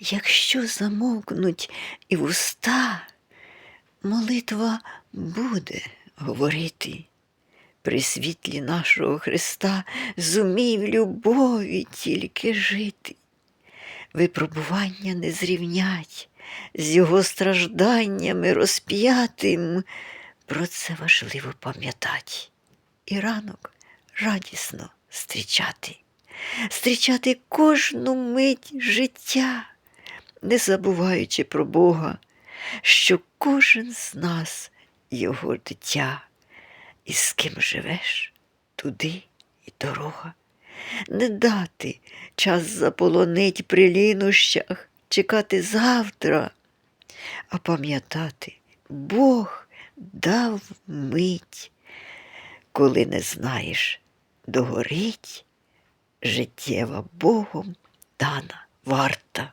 якщо замовкнуть і вуста, молитва буде говорити. При світлі нашого Христа зумій в любові тільки жити. Випробування не зрівнять з його стражданнями розп'ятим. Про це важливо пам'ятати. І ранок радісно зустрічати, зустрічати кожну мить життя, не забуваючи про Бога, що кожен з нас його дитя, і з ким живеш, туди і дорога. Не дати час заполонить при лінощах, чекати завтра, а пам'ятати, Бог дав мить, коли не знаєш, догорить життєва Богом дана варта.